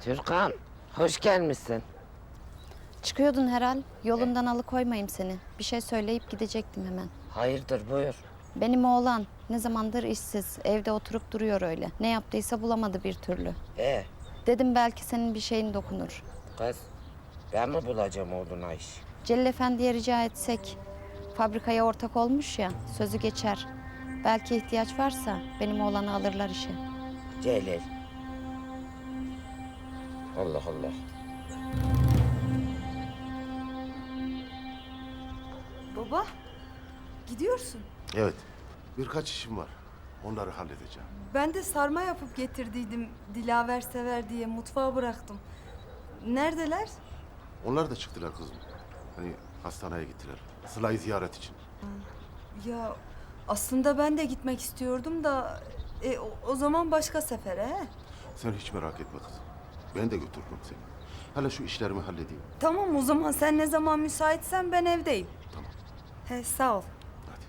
Türkan, hoş gelmişsin. Çıkıyordun herhal. Yolundan alıkoymayayım seni. Bir şey söyleyip gidecektim hemen. Hayırdır buyur. Benim oğlan ne zamandır işsiz. Evde oturup duruyor öyle. Ne yaptıysa bulamadı bir türlü. E Dedim belki senin bir şeyin dokunur. kız, ben mi bulacağım oğluna iş? Celil Efendi'ye rica etsek. Fabrikaya ortak olmuş ya. Sözü geçer. Belki ihtiyaç varsa benim oğlanı alırlar işe. Celil. Allah Allah. Baba, gidiyorsun. Evet. Birkaç işim var. Onları halledeceğim. Ben de sarma yapıp getirdiydim. Dilaver sever diye mutfağa bıraktım. Neredeler? Onlar da çıktılar kızım. Hani hastaneye gittiler. Sıla'yı ziyaret için. Ya aslında ben de gitmek istiyordum da e, o, o zaman başka sefere. he? Sen hiç merak etme kızım. Ben de götürürüm seni. Hele şu işlerimi halledeyim. Tamam o zaman sen ne zaman müsaitsen ben evdeyim. Tamam. He sağ ol. Hadi.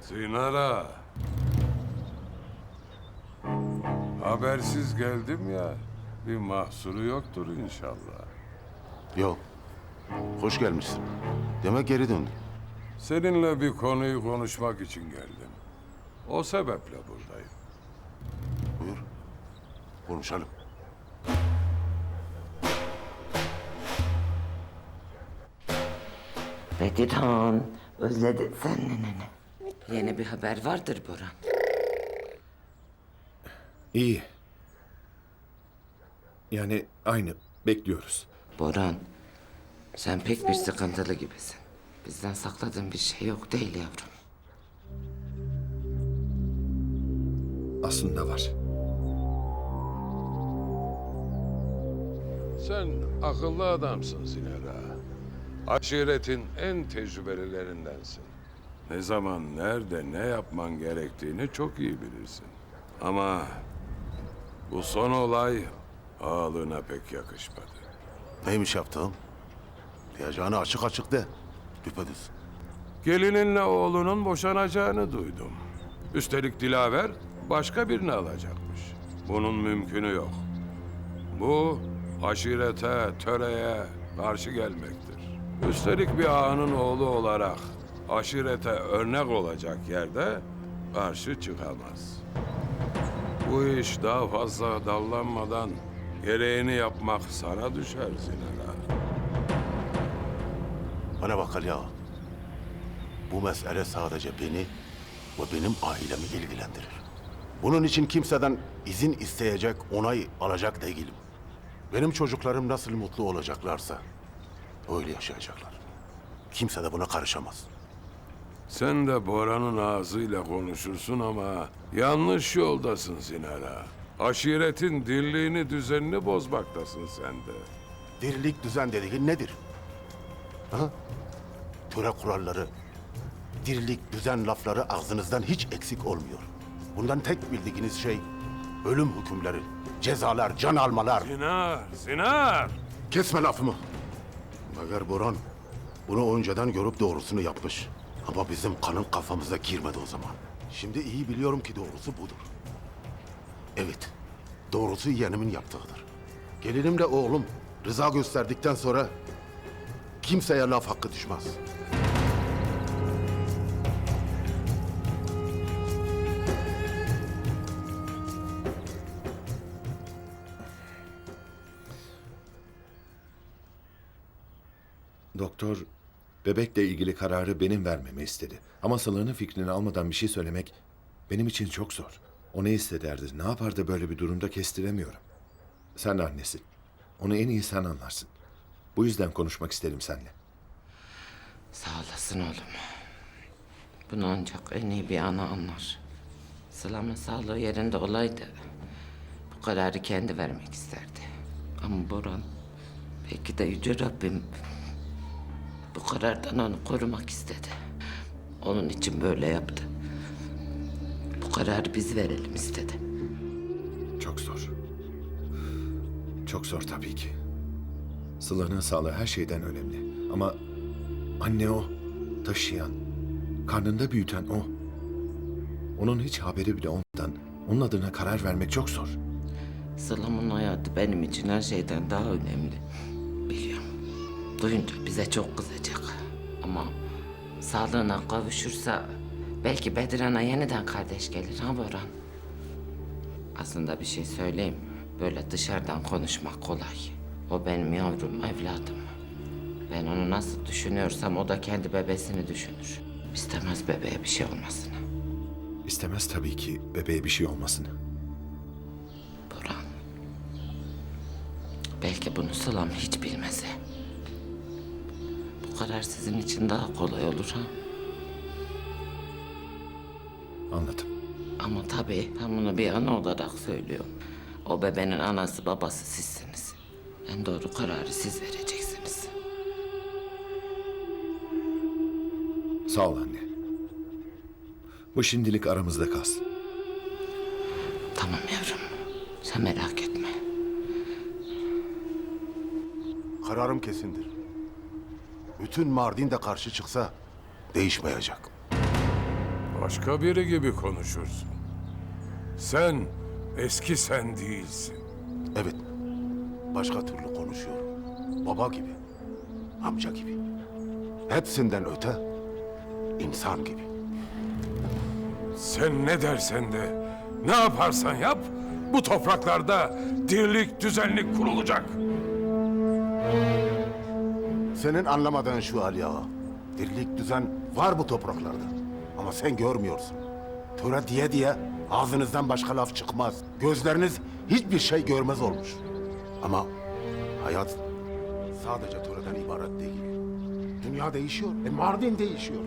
Sinara. Habersiz geldim ya. Bir mahsuru yoktur inşallah. Yok. Hoş gelmişsin. Demek geri döndün. Seninle bir konuyu konuşmak için geldim. O sebeple buradayım. Buyur. Konuşalım. Bediran, özledin sen neneni. Yeni bir haber vardır Boran. İyi. Yani aynı. Bekliyoruz. Boran, sen pek bir sıkıntılı gibisin. Bizden sakladığın bir şey yok değil yavrum. Aslında var. Sen akıllı adamsın Sinera. Aşiretin en tecrübelilerindensin. Ne zaman, nerede, ne yapman gerektiğini çok iyi bilirsin. Ama bu son olay ağalığına pek yakışmadı. Neymiş yaptığım? Diyeceğini açık açık de. Düpedüz. Gelininle oğlunun boşanacağını duydum. Üstelik Dilaver başka birini alacakmış. Bunun mümkünü yok. Bu aşirete, töreye karşı gelmektir. Üstelik bir ağanın oğlu olarak aşirete örnek olacak yerde karşı çıkamaz. Bu iş daha fazla dallanmadan gereğini yapmak sana düşer Zinara. Bana bak Ali Ağa. Bu mesele sadece beni ve benim ailemi ilgilendirir. Bunun için kimseden izin isteyecek, onay alacak değilim. Benim çocuklarım nasıl mutlu olacaklarsa öyle yaşayacaklar. Kimse de buna karışamaz. Sen de Bora'nın ağzıyla konuşursun ama yanlış yoldasın Sinara. Aşiretin dirliğini, düzenini bozmaktasın sen de. Dirilik düzen dediğin nedir? Ha? Töre kuralları, dirilik düzen lafları ağzınızdan hiç eksik olmuyor. Bundan tek bildiğiniz şey ölüm hükümleri, cezalar, can almalar. Sinar, Sinar! Kesme lafımı. Magar Boran bunu önceden görüp doğrusunu yapmış. Ama bizim kanın kafamıza girmedi o zaman. Şimdi iyi biliyorum ki doğrusu budur. Evet, doğrusu yeğenimin yaptığıdır. Gelinimle oğlum rıza gösterdikten sonra kimseye laf hakkı düşmez. Doktor bebekle ilgili kararı benim vermemi istedi. Ama Sıla'nın fikrini almadan bir şey söylemek benim için çok zor. O ne hissederdi, ne yapardı böyle bir durumda kestiremiyorum. Sen annesin. Onu en iyi sen anlarsın. Bu yüzden konuşmak istedim seninle. Sağ olasın oğlum. Bunu ancak en iyi bir ana anlar. Sıla'mın sağlığı yerinde olaydı. Bu kararı kendi vermek isterdi. Ama Boran, belki de Yüce Rabbim bu karardan onu korumak istedi. Onun için böyle yaptı. Kararı biz verelim istedi. Çok zor. Çok zor tabii ki. Sıla'nın sağlığı her şeyden önemli. Ama anne o, taşıyan, karnında büyüten o. Onun hiç haberi bile olmadan onun adına karar vermek çok zor. Sıla'mın hayatı benim için her şeyden daha önemli. Biliyorum. Duyunca bize çok kızacak. Ama sağlığına kavuşursa belki Bedirhan'a yeniden kardeş gelir ha Boran? Aslında bir şey söyleyeyim. Böyle dışarıdan konuşmak kolay. O benim yavrum, evladım. Ben onu nasıl düşünüyorsam o da kendi bebesini düşünür. İstemez bebeğe bir şey olmasını. İstemez tabii ki bebeğe bir şey olmasını. Burhan. Belki bunu Sılam hiç bilmese. Bu karar sizin için daha kolay olur ha. Anladım. Ama tabii ben bunu bir ana olarak söylüyorum. O bebeğin anası babası sizsiniz. En doğru kararı siz vereceksiniz. Sağ ol anne. Bu şimdilik aramızda kalsın. Tamam yavrum. Sen merak etme. Kararım kesindir. Bütün Mardin de karşı çıksa değişmeyecek. Başka biri gibi konuşursun. Sen eski sen değilsin. Evet. Başka türlü konuşuyorum. Baba gibi. Amca gibi. Hepsinden öte insan gibi. Sen ne dersen de, ne yaparsan yap, bu topraklarda dirlik, düzenlik kurulacak. Senin anlamadığın şu Ali Ağa. Dirlik düzen var bu topraklarda. Ama sen görmüyorsun. Töre diye diye ağzınızdan başka laf çıkmaz. Gözleriniz hiçbir şey görmez olmuş. Ama hayat sadece töreden ibaret değil. Dünya değişiyor. E Mardin değişiyor.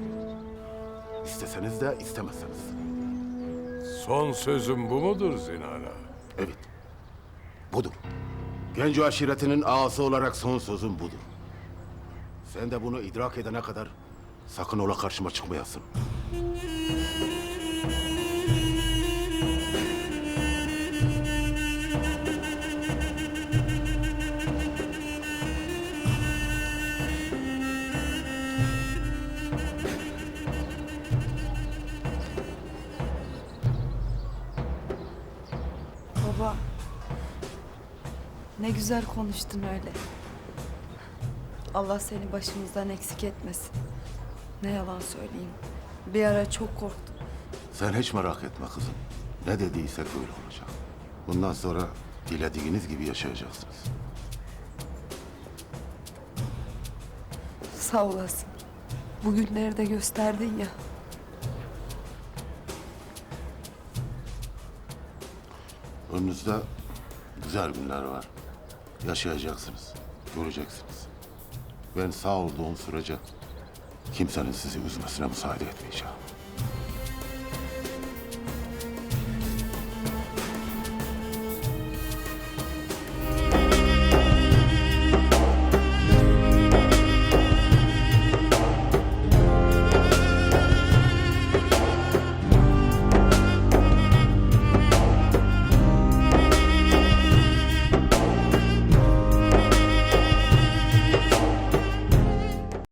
İsteseniz de istemezseniz. de. Son sözüm bu mudur Zinara? Evet. Budur. Genco aşiretinin ağası olarak son sözüm budur. Sen de bunu idrak edene kadar sakın ola karşıma çıkmayasın. Baba. Ne güzel konuştun öyle. Allah seni başımızdan eksik etmesin. Ne yalan söyleyeyim. Bir ara çok korktum. Sen hiç merak etme kızım. Ne dediysek öyle olacak. Bundan sonra dilediğiniz gibi yaşayacaksınız. Sağ olasın. Bugünleri de gösterdin ya. Önünüzde güzel günler var. Yaşayacaksınız. Göreceksiniz. Ben sağ olduğum sürece kimsenin sizi üzmesine müsaade etmeyeceğim.